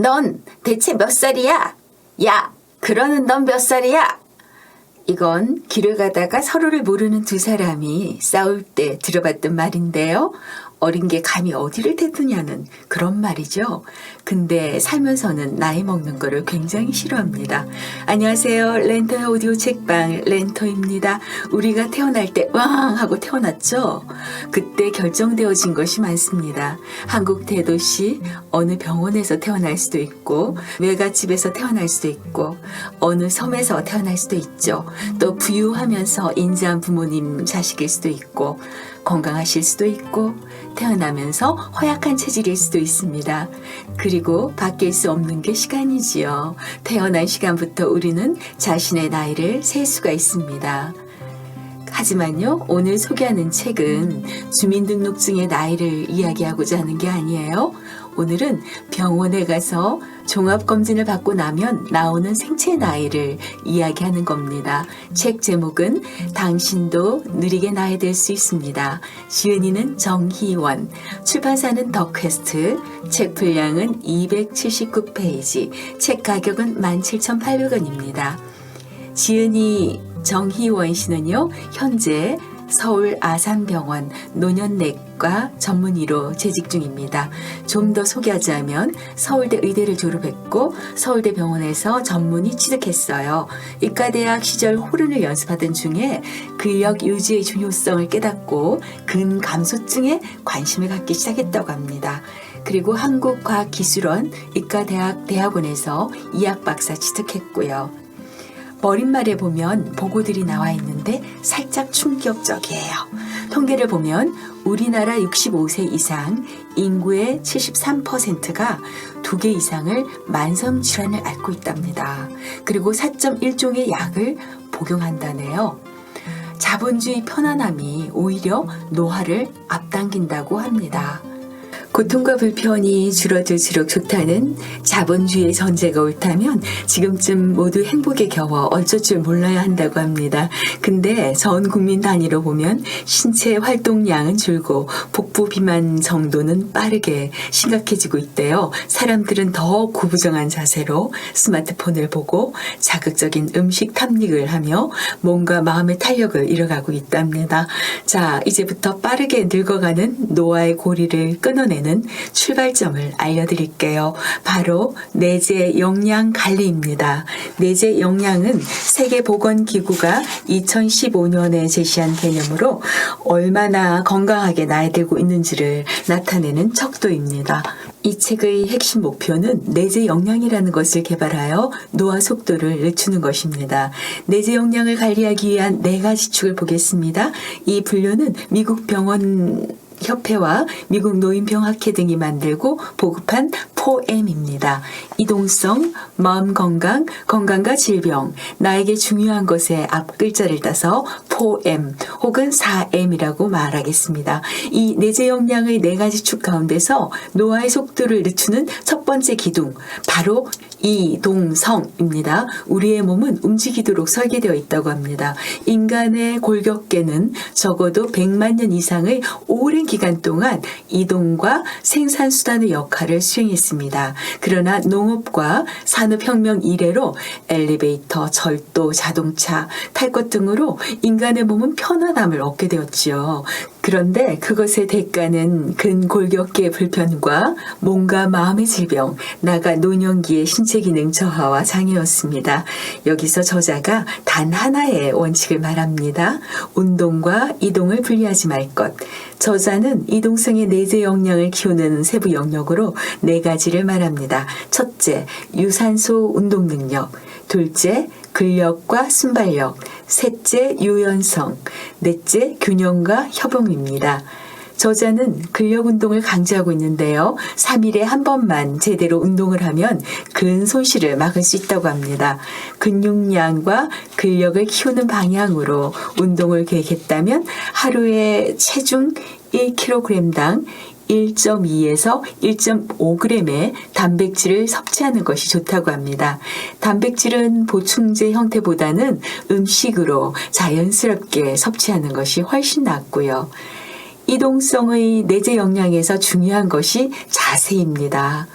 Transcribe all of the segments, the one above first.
넌 대체 몇 살이야? 야, 그러는 넌 몇 살이야? 이건 길을 가다가 서로를 모르는 두 사람이 싸울 때 들어봤던 말인데요. 어린 게 감히 어디를 대드냐는 그런 말이죠. 근데 살면서는 나이 먹는 거를 굉장히 싫어합니다. 안녕하세요. 렌터의 오디오 책방 렌터입니다. 우리가 태어날 때 왕 하고 태어났죠. 그때 결정되어진 것이 많습니다. 한국 대도시 어느 병원에서 태어날 수도 있고 외갓집에서 태어날 수도 있고 어느 섬에서 태어날 수도 있죠. 또 부유하면서 인자한 부모님 자식일 수도 있고 건강하실 수도 있고 태어나면서 허약한 체질일 수도 있습니다. 그리고 바뀔 수 없는 게 시간이지요. 태어난 시간부터 우리는 자신의 나이를 셀 수가 있습니다. 하지만요, 오늘 소개하는 책은 주민등록증의 나이를 이야기하고자 하는 게 아니에요. 오늘은 병원에 가서 종합검진을 받고 나면 나오는 생체 나이를 이야기하는 겁니다. 책 제목은 당신도 느리게 나이 될 수 있습니다. 지은이는 정희원, 출판사는 더퀘스트, 책 분량은 279페이지, 책 가격은 17,800원입니다. 지은이 정희원 씨는요, 현재 서울 아산병원 노년내과 전문의로 재직 중입니다. 좀 더 소개하자면 서울대 의대를 졸업했고 서울대 병원에서 전문의 취득했어요. 의과대학 시절 호른을 연습하던 중에 근력 유지의 중요성을 깨닫고 근감소증에 관심을 갖기 시작했다고 합니다. 그리고 한국과학기술원 의과대학 대학원에서 이학 박사 취득했고요. 머릿말에 보면 보고들이 나와 있는데 살짝 충격적이에요. 통계를 보면 우리나라 65세 이상 인구의 73%가 두 개 이상을 만성 질환을 앓고 있답니다. 그리고 4.1종의 약을 복용한다네요. 자본주의 편안함이 오히려 노화를 앞당긴다고 합니다. 고통과 불편이 줄어들수록 좋다는 자본주의의 전제가 옳다면 지금쯤 모두 행복에 겨워 어쩔 줄 몰라야 한다고 합니다. 근데 전 국민 단위로 보면 신체 활동량은 줄고 복부 비만 정도는 빠르게 심각해지고 있대요. 사람들은 더 구부정한 자세로 스마트폰을 보고 자극적인 음식 탐닉을 하며 몸과 마음의 탄력을 잃어가고 있답니다. 자, 이제부터 빠르게 늙어가는 노화의 고리를 끊어내는 출발점을 알려드릴게요. 바로 내재 영양 관리입니다. 내재 영양은 세계보건기구가 2015년에 제시한 개념으로 얼마나 건강하게 나이 들고 있는지를 나타내는 척도입니다. 이 책의 핵심 목표는 내재 영양이라는 것을 개발하여 노화 속도를 늦추는 것입니다. 내재 영양을 관리하기 위한 네 가지 축을 보겠습니다. 이 분류는 미국 병원 협회와 미국 노인병학회 등이 만들고 보급한 4M입니다. 이동성, 마음 건강, 건강과 질병, 나에게 중요한 것의 앞 글자를 따서 4M 혹은 4M이라고 말하겠습니다. 이 내재 역량의 네 가지 축 가운데서 노화의 속도를 늦추는 첫 번째 기둥, 바로 이동성입니다. 우리의 몸은 움직이도록 설계되어 있다고 합니다. 인간의 골격계는 적어도 100만 년 이상의 오랜 기간 동안 이동과 생산수단의 역할을 수행했습니다. 그러나 농업과 산업혁명 이래로 엘리베이터, 절도, 자동차, 탈 것 등으로 인간의 몸은 편 안함을 얻게 되었지요. 그런데 그것의 대가는 근골격계의 불편과 몸과 마음의 질병, 나가 노년기의 신체 기능 저하와 장애였습니다. 여기서 저자가 단 하나의 원칙을 말합니다. 운동과 이동을 분리하지 말 것. 저자는 이동성의 내재 역량을 키우는 세부 영역으로 네 가지를 말합니다. 첫째, 유산소 운동 능력. 둘째, 근력과 순발력. 셋째, 유연성. 넷째, 균형과 협응입니다. 저자는 근력 운동을 강조하고 있는데요. 3일에 한 번만 제대로 운동을 하면 근 손실을 막을 수 있다고 합니다. 근육량과 근력을 키우는 방향으로 운동을 계획했다면 하루에 체중 1kg당 1.2에서 1.5g의 단백질을 섭취하는 것이 좋다고 합니다. 단백질은 보충제 형태보다는 음식으로 자연스럽게 섭취하는 것이 훨씬 낫고요. 이동성의 내재 역량에서 중요한 것이 자세입니다.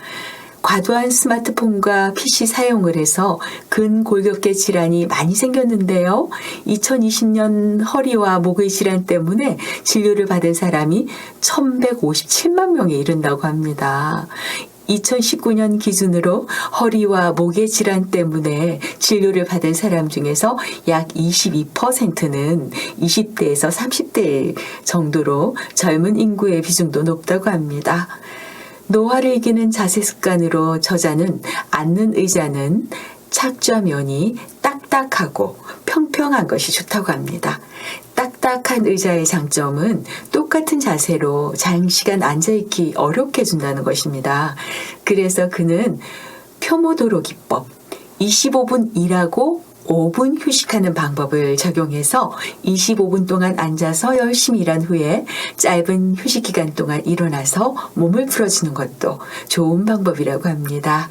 과도한 스마트폰과 PC 사용을 해서 근골격계 질환이 많이 생겼는데요. 2020년 허리와 목의 질환 때문에 진료를 받은 사람이 1157만 명에 이른다고 합니다. 2019년 기준으로 허리와 목의 질환 때문에 진료를 받은 사람 중에서 약 22%는 20대에서 30대 정도로 젊은 인구의 비중도 높다고 합니다. 노화를 이기는 자세 습관으로 저자는 앉는 의자는 착좌면이 딱딱하고 평평한 것이 좋다고 합니다. 딱딱한 의자의 장점은 똑같은 자세로 장시간 앉아있기 어렵게 해준다는 것입니다. 그래서 그는 표모도로 기법, 25분 일하고 5분 휴식하는 방법을 적용해서 25분 동안 앉아서 열심히 일한 후에 짧은 휴식 기간 동안 일어나서 몸을 풀어주는 것도 좋은 방법이라고 합니다.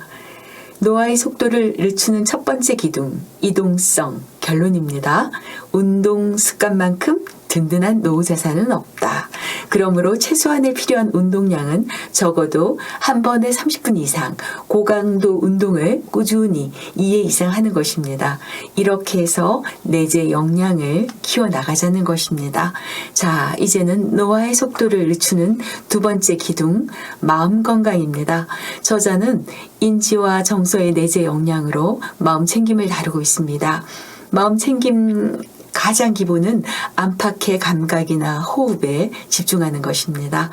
노화의 속도를 늦추는 첫 번째 기둥, 이동성, 결론입니다. 운동 습관만큼 든든한 노후 자산은 없다. 그러므로 최소한의 필요한 운동량은 적어도 한 번에 30분 이상 고강도 운동을 꾸준히 2회 이상 하는 것입니다. 이렇게 해서 내재 역량을 키워나가자는 것입니다. 자, 이제는 노화의 속도를 늦추는 두 번째 기둥, 마음 건강입니다. 저자는 인지와 정서의 내재 역량으로 마음 챙김을 다루고 있습니다. 마음 챙김 가장 기본은 안팎의 감각이나 호흡에 집중하는 것입니다.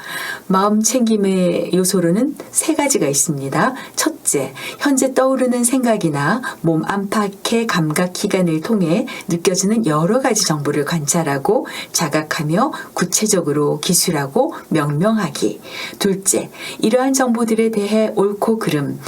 마음 챙김의 요소로는 세 가지가 있습니다. 첫째, 현재 떠오르는 생각이나 몸 안팎의 감각 기관을 통해 느껴지는 여러 가지 정보를 관찰하고 자각하며 구체적으로 기술하고 명명하기. 둘째, 이러한 정보들에 대해 옳고 그름,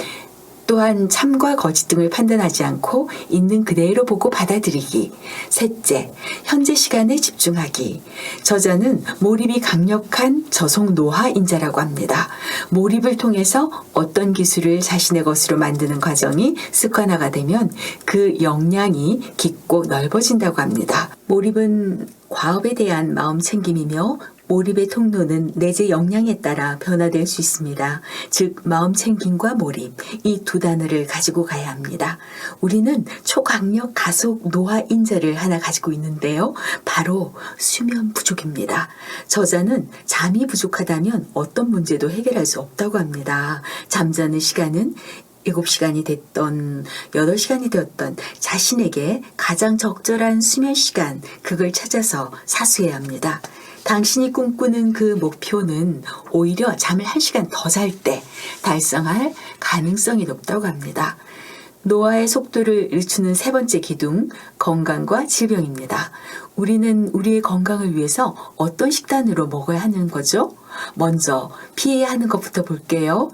또한 참과 거짓 등을 판단하지 않고 있는 그대로 보고 받아들이기. 셋째, 현재 시간에 집중하기. 저자는 몰입이 강력한 저속 노화인자라고 합니다. 몰입을 통해서 어떤 기술을 자신의 것으로 만드는 과정이 습관화가 되면 그 역량이 깊고 넓어진다고 합니다. 몰입은 과업에 대한 마음 챙김이며 몰입의 통로는 내재 역량에 따라 변화될 수 있습니다. 즉, 마음 챙김과 몰입, 이 두 단어를 가지고 가야 합니다. 우리는 초강력 가속 노화 인자를 하나 가지고 있는데요. 바로 수면 부족입니다. 저자는 잠이 부족하다면 어떤 문제도 해결할 수 없다고 합니다. 잠자는 시간은 7시간이 됐던 8시간이 되었던 자신에게 가장 적절한 수면 시간 그걸 찾아서 사수해야 합니다. 당신이 꿈꾸는 그 목표는 오히려 잠을 1시간 더 잘 때 달성할 가능성이 높다고 합니다. 노화의 속도를 늦추는 세 번째 기둥, 건강과 질병입니다. 우리는 우리의 건강을 위해서 어떤 식단으로 먹어야 하는 거죠? 먼저 피해야 하는 것부터 볼게요.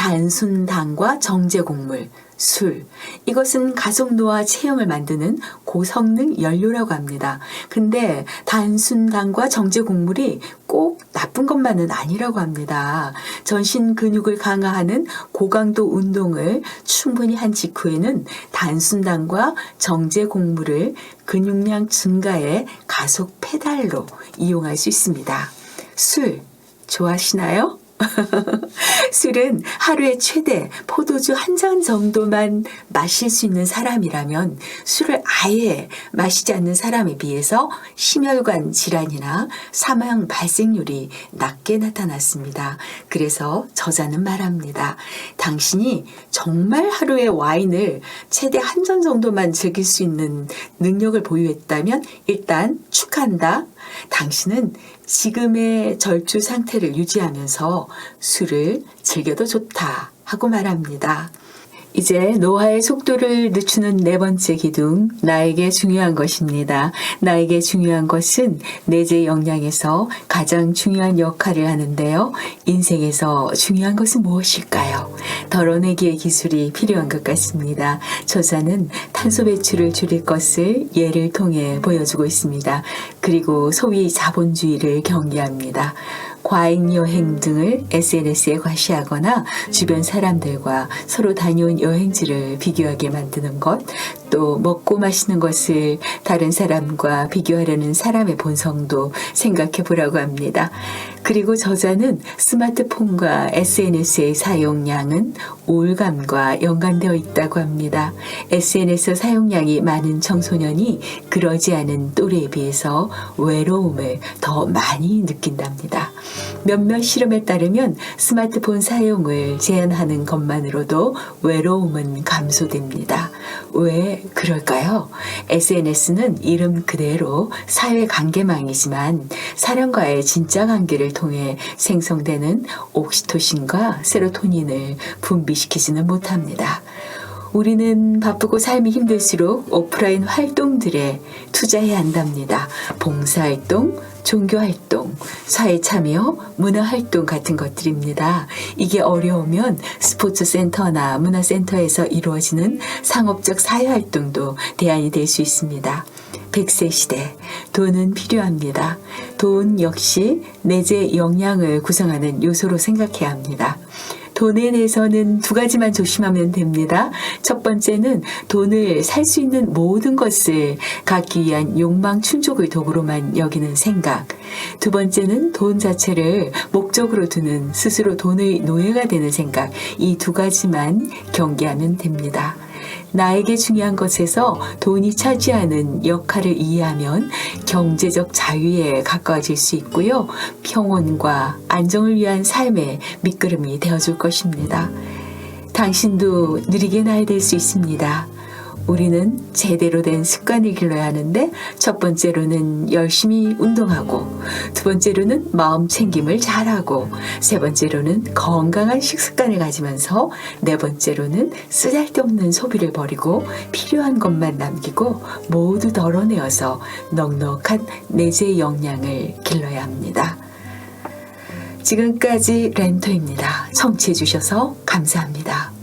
단순당과 정제곡물, 술. 이것은 가속노화 체형을 만드는 고성능 연료라고 합니다. 근데 단순당과 정제곡물이 꼭 나쁜 것만은 아니라고 합니다. 전신 근육을 강화하는 고강도 운동을 충분히 한 직후에는 단순당과 정제곡물을 근육량 증가의 가속 페달로 이용할 수 있습니다. 술 좋아하시나요? 술은 하루에 최대 포도주 한 잔 정도만 마실 수 있는 사람이라면 술을 아예 마시지 않는 사람에 비해서 심혈관 질환이나 사망 발생률이 낮게 나타났습니다. 그래서 저자는 말합니다. 당신이 정말 하루에 와인을 최대 한 잔 정도만 즐길 수 있는 능력을 보유했다면 일단 축하한다. 당신은 지금의 절주 상태를 유지하면서 술을 즐겨도 좋다 하고 말합니다. 이제 노화의 속도를 늦추는 네 번째 기둥, 나에게 중요한 것입니다. 나에게 중요한 것은 내재 역량에서 가장 중요한 역할을 하는데요. 인생에서 중요한 것은 무엇일까요? 덜어내기의 기술이 필요한 것 같습니다. 저자는 탄소 배출을 줄일 것을 예를 통해 보여주고 있습니다. 그리고 소위 자본주의를 경계합니다. 과잉 여행 등을 SNS에 과시하거나 주변 사람들과 서로 다녀온 여행지를 비교하게 만드는 것, 또 먹고 마시는 것을 다른 사람과 비교하려는 사람의 본성도 생각해 보라고 합니다. 그리고 저자는 스마트폰과 SNS의 사용량은 우울감과 연관되어 있다고 합니다. SNS 사용량이 많은 청소년이 그러지 않은 또래에 비해서 외로움을 더 많이 느낀답니다. 몇몇 실험에 따르면 스마트폰 사용을 제한하는 것만으로도 외로움은 감소됩니다. 왜 그럴까요? SNS는 이름 그대로 사회 관계망이지만 사람과의 진짜 관계를 통해 생성되는 옥시토신과 세로토닌을 분비시키지는 못합니다. 우리는 바쁘고 삶이 힘들수록 오프라인 활동들에 투자해야 한답니다. 봉사활동, 종교활동, 사회참여, 문화활동 같은 것들입니다. 이게 어려우면 스포츠센터나 문화센터에서 이루어지는 상업적 사회활동도 대안이 될 수 있습니다. 100세 시대, 돈은 필요합니다. 돈 역시 내재 역량을 구성하는 요소로 생각해야 합니다. 돈에 대해서는 두 가지만 조심하면 됩니다. 첫 번째는 돈을 살 수 있는 모든 것을 갖기 위한 욕망 충족을 도구로만 여기는 생각. 두 번째는 돈 자체를 목적으로 두는 스스로 돈의 노예가 되는 생각. 이 두 가지만 경계하면 됩니다. 나에게 중요한 것에서 돈이 차지하는 역할을 이해하면 경제적 자유에 가까워질 수 있고요. 평온과 안정을 위한 삶의 밑거름이 되어줄 것입니다. 당신도 느리게 나야 될수 있습니다. 우리는 제대로 된 습관을 길러야 하는데 첫 번째로는 열심히 운동하고 두 번째로는 마음 챙김을 잘하고 세 번째로는 건강한 식습관을 가지면서 네 번째로는 쓰잘데없는 소비를 버리고 필요한 것만 남기고 모두 덜어내어서 넉넉한 내재 역량을 길러야 합니다. 지금까지 렌토입니다. 청취해 주셔서 감사합니다.